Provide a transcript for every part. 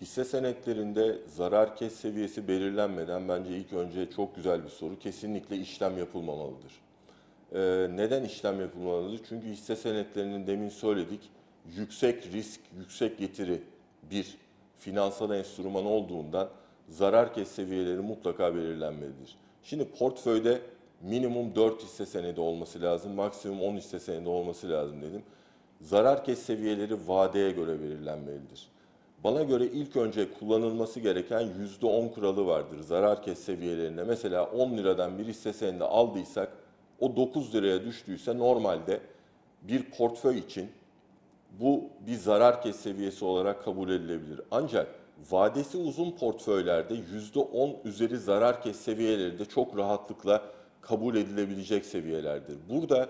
Hisse senetlerinde zarar kes seviyesi belirlenmeden bence ilk önce çok güzel bir soru. Kesinlikle işlem yapılmamalıdır. Ee, neden işlem yapılmalıdır? Çünkü hisse senetlerinin demin söyledik yüksek risk, yüksek getiri bir finansal enstrüman olduğundan zarar kes seviyeleri mutlaka belirlenmelidir. Şimdi portföyde minimum 4 hisse senedi olması lazım, maksimum 10 hisse senedi olması lazım dedim. Zarar kes seviyeleri vadeye göre belirlenmelidir. Bana göre ilk önce kullanılması gereken %10 kuralı vardır zarar kes seviyelerinde. Mesela 10 liradan bir hisse senedi aldıysak o 9 liraya düştüyse normalde bir portföy için bu bir zarar kes seviyesi olarak kabul edilebilir. Ancak vadesi uzun portföylerde %10 üzeri zarar kes seviyeleri de çok rahatlıkla kabul edilebilecek seviyelerdir. Burada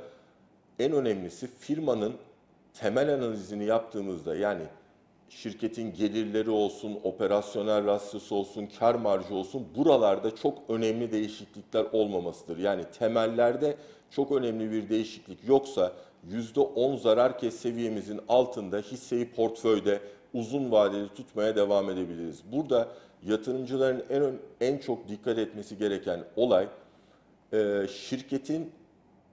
en önemlisi firmanın temel analizini yaptığımızda yani şirketin gelirleri olsun, operasyonel rasyosu olsun, kar marjı olsun buralarda çok önemli değişiklikler olmamasıdır. Yani temellerde çok önemli bir değişiklik yoksa %10 zarar kes seviyemizin altında hisseyi portföyde uzun vadeli tutmaya devam edebiliriz. Burada yatırımcıların en en çok dikkat etmesi gereken olay şirketin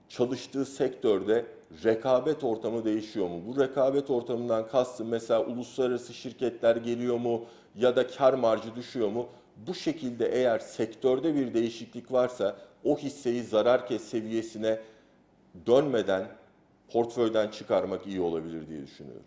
çalıştığı sektörde rekabet ortamı değişiyor mu? Bu rekabet ortamından kastım mesela uluslararası şirketler geliyor mu ya da kar marjı düşüyor mu? Bu şekilde eğer sektörde bir değişiklik varsa o hisseyi zarar kes seviyesine dönmeden portföyden çıkarmak iyi olabilir diye düşünüyorum.